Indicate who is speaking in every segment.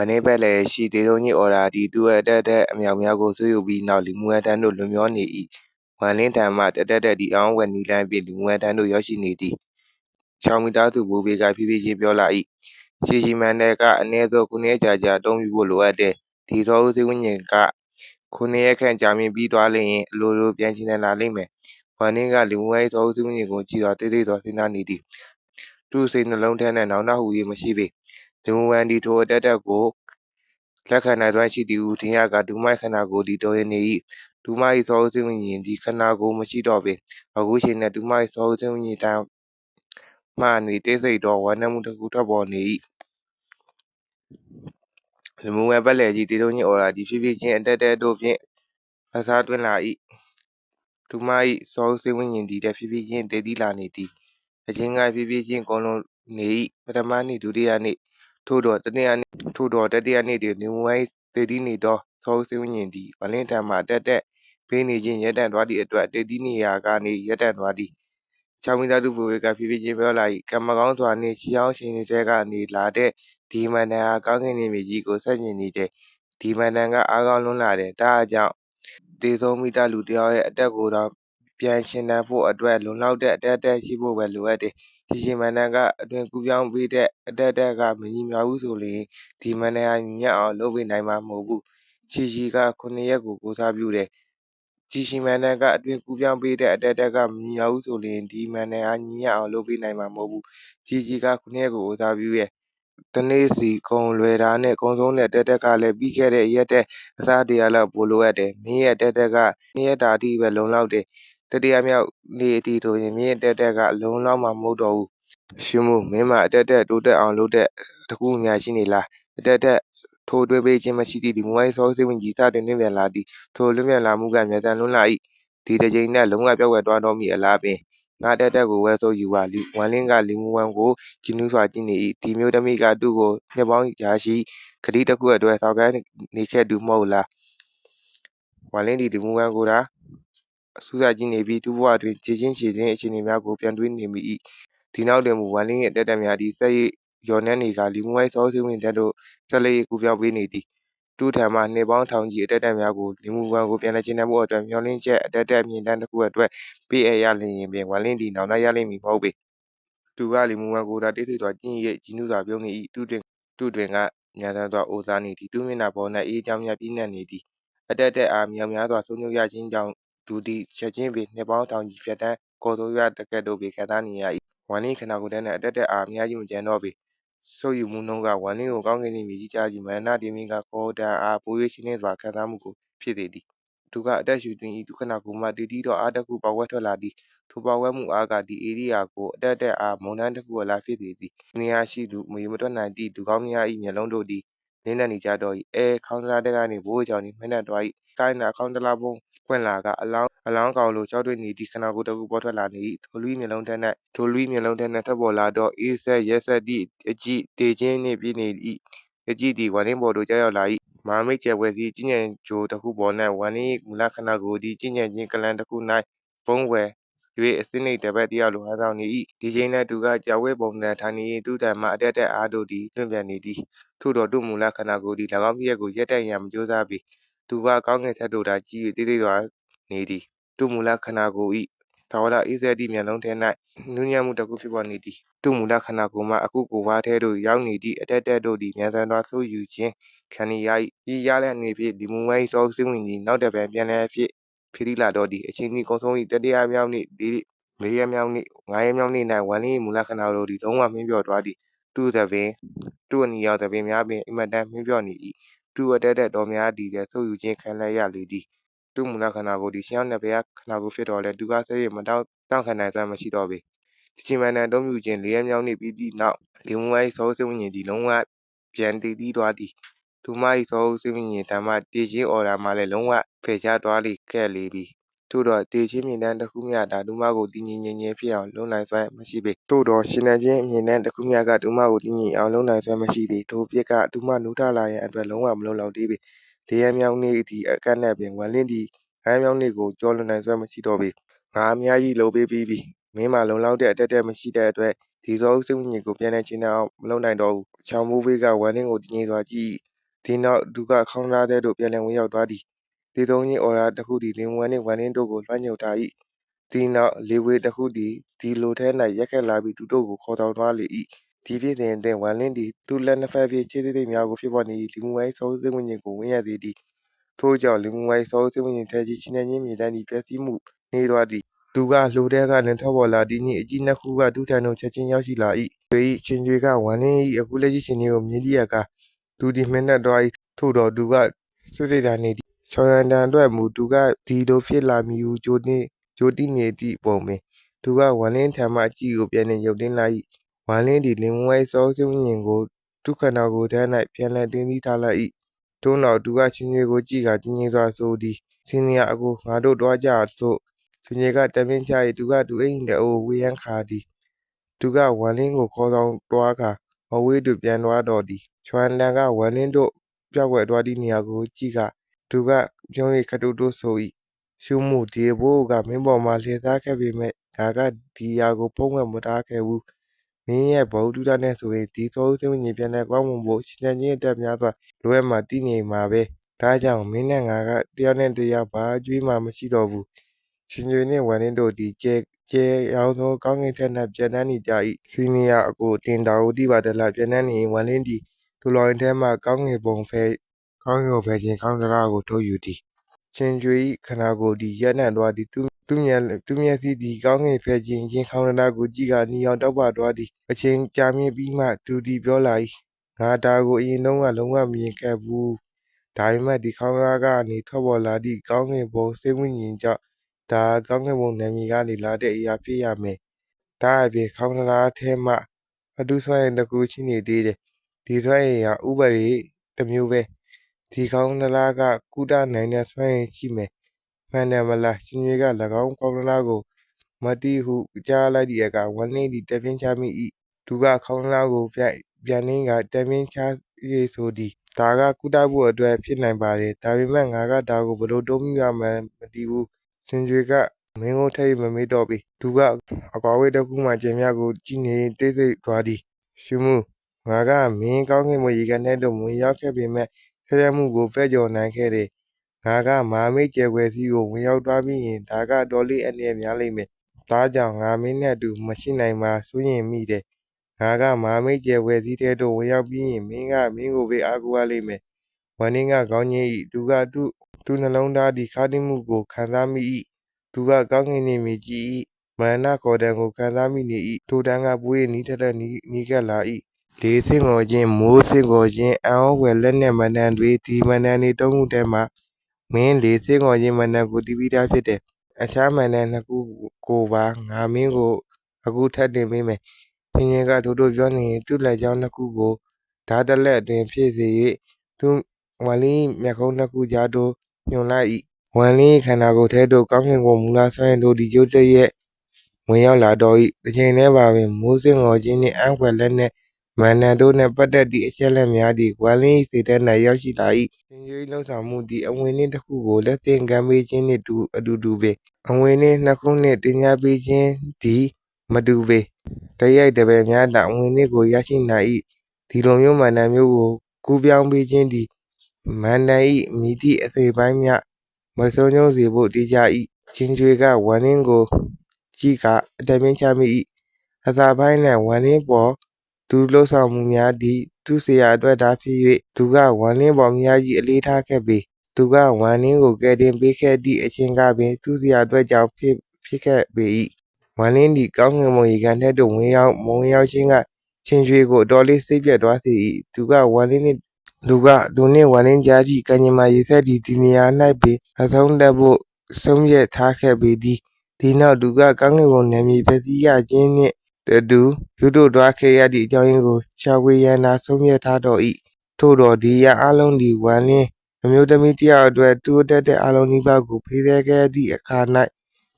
Speaker 1: ဝန်နှင်းဘက်လည်းရှိသေဆုံးကြီးအော်ရာသည်သူ့အတက်တက်အမြောက်များကိုဆွေးယူပြီးနောက်လီမူဝဲတန်းတို့လွန်မျောနေ၏ဝန်လင်းထံမှတတက်တက်သည့်အောင်းဝက်နီလန်းဖြင့်လီမူဝဲတန်းတို့ရောက်ရှိနေသည်ချောင်မီသားသူဘိုးဘေးကဖြည်းဖြည်းချင်းပြောလာ၏ရှီရှီမန်တယ်ကအနည်းဆုံးခုနှစ်ရက်ကြာကြာအသုံးပြုဖို့လိုအပ်တယ်ဒီသောဦးစိဝင်းညင်ကခုနှစ်ရက်ခန့်ကြာမြင့်ပြီးသွားလျင်အလိုလိုပြန်ချင်လာလိမ့်မယ်ဝန်နှင်းကလီမူဝဲသောဦးစိဝင်းညင်ကိုကြည့်သောတေးသေးသောစဉ်းစားနေသည်သူ့စိတ်နှလုံးထဲ၌နောင်တဟူ၍မရှိပေ လီမူဝဲဒီထိုအတက်တက်ကိုလက်ခံနိုင်စွမ်းရှိသည်ဟုထင်ရကဒူမိုက်ခန္ဓာကိုယ်သည်တော်ရင်နေ၏ဒူမ၏သောဦးစိဝင်းညင်သည်ခန္ဓာကိုယ်မရှိတော့ပေအခုချိန်၌ဒူမ၏သောဦးစိဝင်းညင်တန်းမှနေတိတ်ဆိတ်သောဝမ်းနည်းမှုတစ်ခုထွက်ပေါ်နေ၏လီမူဝဲပတ်လည်ကြီးတေဆုံးကြီးအော်ရာသည်ဖြည်းဖြည်းချင်းအတက်တက်တို့ဖြင့်ဖဆားသွင်းလာ၏ဒူမ၏စောဦးစိဝင်းညင်သည်လည်းဖြည်းဖြည်းချင်းတည်တည်လာနေသည်အချင်းကဖြည်းဖြည်းချင်းကုန်လွန်နေ၏ပထမနေ့ဒုတိယနေ့ ထို့တော့တတိယနေ့ထို့တော့တတိယနေ့တွင်လီမူဝဲတည်တည်နေသောစောဦးစိဝင်းညင်သည်ဝလင်းထံမှအတက်တက်ဖေးနေခြင်းရပ်တန့်သွားသည့်အတွက်တည်တည်နေရာကနေရပ်တန့်သွားသည်ချောင်းမီသားသူဘိုးဘေကဖြည်းဖြည်းချင်းပြောလာ၏ကံမကောင်းစွာနှင့်ချီအောင်ရှင်တွေကနေလာတဲ့ဒီမန္တန်ဟာကောင်းကင်နေမြေကြီးကိုဆက်ကျင်နေတဲ့ဒီမန္တန်ကအားကောင်းလွန်းလာတယ်ဒါအကြောင်းတေဆုံးမိသားလူတယောက်ရဲ့အတက်ကိုတော့ပြန်ရှင်တန်ဖို့အတွက်လုံလောက်တဲ့အတက်အတက်ရှိဖို့ပဲလိုအပ်တယ် ရှင်ရှင်မန္တန်ကအတွင်ကူပြောင်းပေးတဲ့အတက်အတက်ကမညီမျှဘူးဆိုရင်ဒီမန္တန်ဟာညီမျှအောင်လုပ်ပေးနိုင်မှာမဟုတ်ဘူးချီချီကခုနှစ်ရက်ကိုကိုစားပြုတယ်ကြီးရှိမန်နန်ကအတွင်ကူပြောင်းပေးတဲ့အတက်တက်ကမညီအောင်ဆိုရင်ဒီမန်နန်အားညီမျှအောင်လုပ်ပေးနိုင်မှာမဟုတ်ဘူးကြီးကြီးကခုနှစ်ရက်ကိုဦးစားပြုရဲ့တနေ့စီကုံလွယ်တာနဲ့ကုံဆုံးတဲ့တက်တက်ကလည်းပြီးခဲ့တဲ့ရက်တဲ့အစားတရားလောက်ပိုလိုအပ်တယ်မင်းရဲ့တက်တက်ကနှစ်ရက်တာအထိပဲလုံလောက်တယ် တတိယမြောက်နေ့အထိဆိုရင်မင်းရဲ့တက်တက်ကလုံလောက်မှာမဟုတ်တော့ဘူးရှုမှုမင်းမအတက်တက်တိုးတက်အောင်လုပ်တဲ့တကူအများရှိနေလားအတက်တက်ထိုတွင်ပေးခြင်းမရှိသည့်ဒီမူဝိုင်းစောစေဝင်ကြီးစတင်နှင့်ပြန်လာသည်ထိုလွင့်ပြန်လာမှုကမြတ်တန်လွန်းလာ၏ဒီတစ်ကြိမ်နဲ့လုံးဝပြောက်ွယ်သွားတော့မည်အလားပင်ငါတက်တက်ကိုဝဲဆိုယူပါလီဝမ်လင်းကလီမူဝမ်ကိုဂျင်းနူးစွာကြည့်နေ၏ဒီမျိုးသမီးကသူ့ကိုနှစ်ပေါင်းရာရှိခတိတစ်ခုအတွက်ဆောက်ကန်းနေခဲ့သူမဟုတ်လားဝမ်လင်းဒီဒီမူဝမ်ကို သာစူးစိုက်ကြည့်နေပြီးသူ့ဘဝတွင်ခြေချင်းခြေချင်းအခြေအနေများကိုပြန်တွေးနေမိ၏ဒီနောက်တွင်မူဝမ်လင်းရဲ့တက်တက်များသည်ဆက်ရည်ရော်နှဲနေကလီမူဝိုင်းစောစီဝင်တက်တို့ဆက်လက်ကူပြောင်းပေးနေသည်သူ့ထံမှနှစ်ပေါင်းထောင်ကြီးအတက်တက်များကိုလီမူဝမ်ကိုပြန်လည်ကျင်းပမှုအတွက်မျှော်လင့်ချက်အတက်တက်မြင့်တန်းတစ်ခုအတွက်ပေးအပ်ရလျင်ပင်ဝမ်လင်းသည်နောင်တရလိမ့်မည်မဟုတ်ပေသူကလီမူဝမ်ကိုသာတိတ်ဆိတ်စွာကျင့်ရဲ့ကြီးနုစွာပြုံးနေ၏သူတွင်သူတွင်ကညာသန်းစွာအိုစားနေသည်သူမျက်နှာပေါ်၌အေးချောင်းများပြည့်နှက်နေသည်အတက်တက်အားမြောင်များစွာဆုံးညုရခြင်းကြောင့် ဒူသည်ချက်ချင်းပင်နှစ်ပေါင်းထောင်ကြီးဖြတ်တန်းကော်ဆိုးရတကက်တို့ပင်ခံစားနေရ၏ဝမ်လင်းခန္ဓာကိုယ်ထဲ၌အတက်တက်အားအများကြီးမကျန်တော့ပေဆုပ်ယူမှုနှုန်းကဝမ်လင်းကိုကောင်းကင်နှင့်မြေကြီးကြားကြီးမရဏတင်မင်းကခေါ်တန်အားပို၍ရှင်းလင်းစွာခံစားမှုကိုဖြစ်စေသည်သူကအတက်ရှူတွင်ဤဒုက္ခနာကိုမှတည်တည်သောအားတစ်ခုပေါက်ဝဲထွက်လာသည်ထိုပေါက်ဝဲမှုအားကဒီဧရိယာကိုအတက်တက်အားမုန်တိုင်းတစ်ခုအလားဖြစ်စေသည်နေရာရှိသူမရေမတွက်နိုင်သည့်သူကောင်းများ၏မျက်လုံးတို့သည်လင်းလက်နေကြတော့၏အဲခေါင်းလားတက်ကနေဘိုးချောင်သည်မှန်းနှက်သွား၏ကိုင်းနာခေါင်းတလားပုံး ပွင့်လာကအလောင်းအလောင်းကောင်လိုကြောက်တွေ့နေသည့်ခနာကိုတစ်ခုပေါ်ထွက်လာနေ၏ထိုလူ၏မျက်လုံးထဲ၌ထိုလူ၏မျက်လုံးထဲ၌ထပ်ပေါ်လာတော့အေးဆက်ရက်ဆက်သည့်အကြည့်တေခြင်းနှင့်ပြည့်နေ၏အကြည့်သည်ဝါရင်းပေါ်သို့ကြောက်ရောက်လာ၏မဟာမိတ်ကျယ်ဝဲစီကျဉ်းညံဂျိုတစ်ခုပေါ်၌ဝါရင်း၏မူလခနာကိုသည်ကျဉ်းညံခြင်းကလန်တစ်ခု၌ပုံးဝယ်၍အစင်းနှိတ်တပတ်တရားလိုဟန်ဆောင်နေ၏ဒီချိန်၌သူကကြာဝဲပုံတန်ထိုင်နေသူ့တံမှအတက်တက်အားတို့သည်လွင့်ပြန်နေသည်ထို့တော်သူ့မူလခနာကိုသည်၎င်းပြည့်ရက်ကိုရက်တက်ရန်မကြိုးစားပေ သူကကောင်းငယ်ထက်တို့သာကြည့်၍တိတ်တိတ်စွာနေသည်သူ့မူလခနာကို၏ထာဝရအေးစေသည့်မျက်လုံးထဲ၌နူးညံ့မှုတစ်ခုဖြစ်ပေါ်နေသည်သူ့မူလခနာကိုမှအခုကိုဝါထဲသို့ရောက်နေသည့်အတက်တက်တို့သည်မြန်ဆန်စွာဆိုးယူခြင်းခံရ၏ဤရလျက်အနေဖြင့်ဒီမူဝဲစောစင်းဝင်ကြီးနောက်တပံပြန်လည်ဖြစ်ဖိရိလာတော့သည်အချင်းကြီးကုံဆုံး၏တတိယမြောက်နေ့လေးရက်မြောက်နေ့ငါးရက်မြောက်နေ့၌ဝမ်လင်း၏မူလခနာတို့သည်လုံးဝမင်းပြော့သွားသည်သူ့သပင်သူ့အနီရောက်သပင်များပင်အမတန်မင်းပြော့နေ၏ သူ့အတက်တက်တော်များသည်လည်းဆုပ်ယူခြင်းခံလိုက်ရလေသည်သူ့မူလခနာကိုဒီရှင်းအောင်တဲ့ဘုရားခနာကိုဖြစ်တော်လဲသူကဆဲရမတောင်းတောင်းခံနိုင်စွမ်းမရှိတော့ပေချချင်းမန်တန်အုံမြူခြင်းလေးရက်မြောက်နေ့ပြီးသည့်နောက်လေမွိုင်းစောစင်းဝင်းကြီးလုံးဝပြန်တည်တည်သွားသည်သူမ၏စောစင်းဝင်းကြီးတမ်းမှတည်ခြင်းအော်ဒါမှလည်းလုံးဝဖယ်ရှားသွားလိခဲ့လေပြီ ထို့တော့တေချင်းမြင်တန်းတစ်ခုမျှဒါဒုမကိုတည်ငြိမ်ငြိမ်ချင်းဖြစ်အောင်လုပ်နိုင်စွမ်းမရှိပေထို့တော့ရှင်နေချင်းမြင်တန်းတစ်ခုမျှကဒုမကိုတည်ငြိမ်အောင်လုပ်နိုင်စွမ်းမရှိပေထိုပြက်ကဒုမနူးထလာရန်အတွက်လုံးဝမလုံလောက်သေးပေလေးရမြောင်နေသည့်အကန့်နဲ့ပင်ဝမ်လင်းသည့်ငါးမြောင်နေကိုကြောလွန်နိုင်စွမ်းမရှိတော့ပေငါအများကြီးလုပ်ပေးပြီးပြီမင်းမလုံလောက်တဲ့အတက်တက်မရှိတဲ့အတွက်ဒီဇောစိတ်ဝိညာဉ်ကိုပြန်လည်ရှင်းအောင်မလုပ်နိုင်တော့ဘူးချောင်မိုးဘေးကဝမ်းလင်းကိုတည်ငြိမ်စွာကြည့်၏ဒီနောက်သူကခေါင်းသားထဲသို့ပြန်လည်ဝင်ရောက်သွားသည် တေသုံးချင်းအော်ရာတစ်ခုသည်လင်ဝမ်းနှင့်ဝမ်းလင်းတို့ကိုလွှမ်းညှိုထား၏ဒီနောက်လေဝေတစ်ခုသည်ဒီလိုထဲ၌ရက်ခက်လာပြီးသူတို့ကိုခေါ်ဆောင်သွားလေ၏ဒီဖြစ်စဉ်အတွင်းဝမ်းလင်းသည်သူ့လက်နှစ်ဖက်ဖြင့်ခြေသေးသေးများကိုဖြစ်ပေါ်နေ၏လူမှုဝိုင်းစောစိတ်ဝိညာဉ်ကိုဝန်းရစေသည်ထို့ကြောင့်လူမှုဝိုင်းစောစိတ်ဝိညာဉ်ထဲကြီးချင်းနှချင်းမြင်တတ်သည့်ပျက်စီးမှုနေသွားသည်သူကလှိုထဲကလင်ထွက်ပေါ်လာသည်နှင့်အကြီးနှစ်ခုကဒုထံသို့ချက်ချင်းရောက်ရှိလာ၏သူ၏ချင်းကျွေကဝမ်းလင်း၏အခုလက်ရှိရှင်လေးကိုမြင်သည့်အခါသူသည်မင်းနဲ့သွား၏ထို့တော့သူကဆွစိတ်သာနေသ ည်ချော်ရန်တန်အတွက်မူသူကဒီလိုဖြစ်လာမည်ဟုကြိုတင်ကြိုတိနေသည့်ပုံပင်သူကဝမ်းလင်းထံမှအကြည့်ကိုပြန်လည်ရုပ်တင်းလာ၏ဝမ်းလင်းသည်လင်ဝိုင်းစောစိတ်ဝိညာဉ်ကိုဒုက္ခနာကိုယ်ထဲ၌ပြန်လည်တင်းသီးထားလိုက်၏ထို့နောက်သူကချင်းကျွေကိုကြည့်ကာတင်းငင်းစွာဆိုသည်စင်းရအကိုငါတို့တွားကြစို့ချင်းကျွေကတမင်းချ၏သူကသူအိမ်တဲ့အိုဝေးရန်ခါသည်သူကဝမ်းလင်းကိုခေါ်ဆောင်တွားကာမဝေးသူပြန်တွားတော်သည်ချွမ်တန်ကဝမ်းလင်းတို့ပြောက်ွယ်တွားသည့်နေရာကိုကြည့်က သူကပြုံး၍ခတုတို့ဆို၏ရှုမှုဒီဘိုးကမင်းပေါ်မှာလှည့်သားခဲ့ပေမဲ့ဒါကဒီယာကိုဖုံးဝဲမထားခဲ့ဘူးမင်းရဲ့ဗဟုတုဒနဲ့ဆိုရင်ဒီသောစိတ်ဝိညာဉ်ပြန်လဲကောင်းမှုဖို့ရှင်တဲ့ချင်းအတက်များစွာလွယ်မှာတည်နေမှာပဲဒါကြောင့်မင်းနဲ့ငါကတယောက်နဲ့တယောက်ဘာအကျွေးမှမရှိတော့ဘူးချင်းကျွေနဲ့ဝမ်လင်းတို့ဒီကျဲကျဲရောင်သောကောင်းကင်ထက်နဲ့ပြန်တန်းနေကြ၏စီနီယာအကိုတင်တော်ဦးတိပါတလားပြန်တန်းနေဝမ်လင်းဒီဒူလောင်ထဲမှကောင်းငယ်ပုံဖဲ ကောင်းငယ်ကိုဖဲခြင်းကောင်းတရားကိုထုတ်ယူသည်ချင်းကျွေခနာကိုဒီရက်နဲ့သွားသည်သူသူမျက်သူမျက်စိဒီကောင်းငယ်ဖဲခြင်းချင်းခေါင်းတရားကိုကြည့်ကနီအောင်တောက်ပသွားသည်အချင်းကြာမြင့်ပြီးမှသူဒီပြောလာ၏ငါဒါကိုအရင်တုန်းကလုံးဝမမြင်ခဲ့ဘူးဒါပေမဲ့ဒီခေါင်းရာကနေထွက်ပေါ်လာသည့်ကောင်းငင်ဘုံစိတ်ဝိညာဉ်ကြောင့်ဒါကောင်းငင်ဘုံနာမည်ကနေလာတဲ့အရာဖြစ်ရမယ်ဒါအပြင်ခေါင်းရာထဲမှာအတူဆွဲရင်တကူရှိနေသေးတယ်ဒီဆွဲရင်ကဥပဒေတစ်မျိုးပဲ ဒီခေါင်းရာကကုတနိုင်တဲ့ဆွဲရင်ရှိမယ်မှန်တယ်မလားရှင်ကြီးက၎င်းခေါင်းရာကိုမတိဟုကြားလိုက်သည့်အခါဝန်းနေသည့်တပြင်းချမိ၏သူကခေါင်းရာကိုပြပြန်ရင်းကတပြင်းချရေးဆိုသည်ဒါကကုတဖို့အတွက်ဖြစ်နိုင်ပါတယ်ဒါပေမဲ့ငါကဒါကိုဘယ်လိုတုံးမိရမှန်းမသိဘူးရှင်ကျွေကမင်းကိုထိတ်မမေးတော့ပြီသူကအကွာဝေးတစ်ခုမှကျင်မြကိုကြည့်နေတိတ်ဆိတ်သွားသည်ရှုမှုငါကမင်းကောင်းကင်မရေကန်တဲ့တို့ဝင်ရောက်ခဲ့ပေမဲ့ ဖျက်မှုကိုဖဲ့ကြော်နိုင်ခဲ့တယ်ငါကမာမိတ်ကျယ်ွယ်စီကိုဝင်ရောက်သွားပြီးရင်ဒါကတော်လေးအနေနဲ့များလိမ့်မယ်ဒါကြောင့်ငါမင်းနဲ့အတူမရှိနိုင်မှစိုးရင်မိတယ်ငါကမာမိတ်ကျယ်ဝယ်စည်းတဲ့တို့ဝင်ရောက်ပြီးရင်မင်းကမင်းကိုပဲအားကိုးရလိမ့်မယ်ဝမ်နင်းကကောင်းကြီး၏သူကသူ့သူ့နှလုံးသားဒီခါတိမှုကိုခံစားမိ၏သူကကောင်းကင်နေမြကြည့်၏မရဏခေါ်တံကိုခံစားမိနေ၏ထိုတန်းကပွေးနီးထက်ထက်နီးနီးကပ်လာ၏ လေးစင်ကိုချင်းမိုးစင်ကိုချင်းအံဩဝယ်လက်နဲ့မနန်တွေဒီမနန်တွေတုံးခုထဲမှာမင်းလေးစင်ကိုချင်းမနန်ကိုတီးပြီးသားဖြစ်တယ်အခြားမန်နဲ့နှစ်ခုကိုပါငါမင်းကိုအခုထပ်တင်ပေးမယ်။သင်ရင်ကထိုတို့ပြောနေသူ့လက်ချောင်းနှစ်ခုကိုဓာတ်တလက်အတွင်ဖြစ်စေ၍သူဝမ်လင်းမျက်ခုံးနှစ်ခုကြားသို့ညွန်လိုက်၏။ဝမ်လင်းခန္ဓာကိုယ်ထဲသို့ကောင်းကင်ကိုမူလာဆွဲရင်တို့ဒီကျုပ်တရဲ့ဝင်ရောက်လာတော့၏။တစ်ချိန်တည်းပါပင်မိုးစင်တော်ချင်းနှင့်အံ့ဖွယ်လက်နှင့် မန္တန်တို့နှင့်ပတ်သက်သည့်အချက်လက်များသည်ဝမ်လင်းစိတ်ထဲ၌ရောက်ရှိလာ၏။သင်ကြီးလုံဆောင်မှုသည်အဝင်နှင့်တစ်ခုကိုလက်သင်ကမ်းပေးခြင်းနှင့်တူအတူတူပဲ။အဝင်နှင့်နှစ်ခုနှင့်တင်ညာပေးခြင်းသည်မတူပေတရိုက်တပည့်များသာအဝင်နှင့်ကိုရရှိနိုင်၏ဒီလိုမျိုးမန္တန်မျိုးကိုကူးပြောင်းပေးခြင်းသည်မန္တန်၏မိသည့်အစိပိုင်းများမဆုံးကျုံးစေဖို့တည်ကြ၏ချင်းကျွေကဝမ်နင်းကိုကြည့်ကအတမင်းချမိ၏အစာပိုင်းနဲ့ဝမ်နင်းပေါ် သူလှုပ်ဆောင်မှုများသည့်သူဆရာအတွက်ဒါဖြစ်၍သူကဝမ်လင်းပေါ်မြားကြီးအလေးထားခဲ့ပြီးသူကဝမ်လင်းကိုကယ်တင်ပေးခဲ့သည့်အချင်းကပင်သူဆရာအတွက်ကြောင့်ဖြစ်ဖြစ်ခဲ့ပေ၏ဝမ်လင်းသည်ကောင်းကင်ဘုံရေကန်ထက်သို့ဝင်ရောက်မဝင်ရောက်ခြင်းကချင်းကျွေးကိုအတော်လေးစိတ်ပြတ်သွားစေ၏သူကဝမ်လင်းနှင့်သူကသူနှင့်ဝမ်လင်းကြားသည့်ကံကြမ္မာရေဆက်သည့်ဒီနေရာ၌ပင်အဆုံးတက်ဖို့ဆုံးဖြတ်ထားခဲ့ပေသည်ဒီနောက်သူကကောင်းကင်ဘုံနယ်မြေပျက်စီးရခြင်းနှင့် အတူပြုတို့တွားခဲ့ရသည့်အကြောင်းရင်းကိုရှာဝေရန်သာဆုံးဖြတ်ထားတော်၏ထို့တော်ဒီရန်အလုံးဒီဝမ်လင်းအမျိုးသမီးတယောက်အတွက်တူတက်တဲ့အလုံးကြီးပါကိုဖေးသေးခဲ့သည့်အခါ၌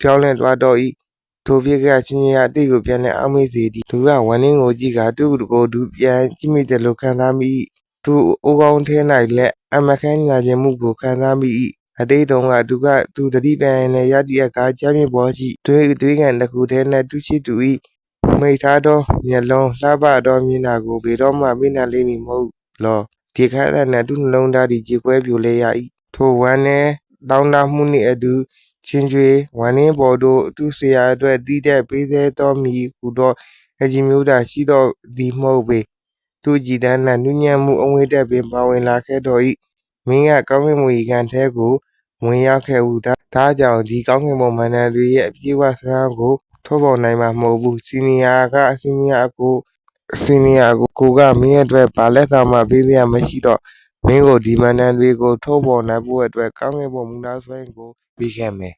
Speaker 1: ပြောင်းလဲသွားတော်၏ထိုဖြစ်ကချင်းချင်းအတိတ်ကိုပြန်လဲအောက်မေ့စေသည်သူကဝမ်းလင်းကိုကြည့်ကသူ့ကိုသူပြန်ကြည့်မိတယ်လို့ခံစားမိ၏သူအိုးကောင်းထဲ၌လက်အမခန်းညာခြင်းမှုကိုခံစားမိ၏အတိတ်တုန်းကသူကသူတတိပြန်နဲ့ရသည့်အခါချမ်းမြေပေါ်ရှိတွေးတွေးကန်တစ်ခုထဲ၌တူရှိသူ၏ မိတ်ထားသောမျက်လုံးလှပသောမျက်နှာကိုဘယ်တော့မှမေ့နှံလိမ့်မည်မဟုတ်လောဒီခါရနှင့်သူ့နှလုံးသားသည်ကြေကွဲပြိုလဲရ၏ထိုဝမ်းနဲ့တောင်းတမှုနှင့်အတူချင်းကျွေဝမ်းနှင်းပေါ်သို့သူ့ဆရာအတွက်တည်တဲ့ပေးသေးတော်မူဟူသောအကြီးမျိုးသာရှိတော်သည်မဟုတ်ပေသူကြည်တန်း၌နုညံ့မှုအဝိတ္တပင်ပါဝင်လာခဲ့တော်၏မင်းကကောင်းကင်ဘုံဤကန်ထဲကိုဝင်ရောက်ခဲ့ဟုဒါဒါကြောင့်ဒီကောင်းကင်ဘုံမန္တန်တွေရဲ့အပြေဝစကားကို ထုတ်ဖော်နိုင်မှာမဟုတ်ဘူးစီနီယာကစီနီယာကိုစီနီယာကိုကိုကမင်းအတွက်ဗာလက်ဆောင်မှပေးစရာမရှိတော့မင်းကိုဒီမန္တန်တွေကိုထုတ်ဖော်နိုင်ဖို့အတွက်ကောင်းကင်ဘုံမူနာဆွဲကိုပြီးခဲ့မယ်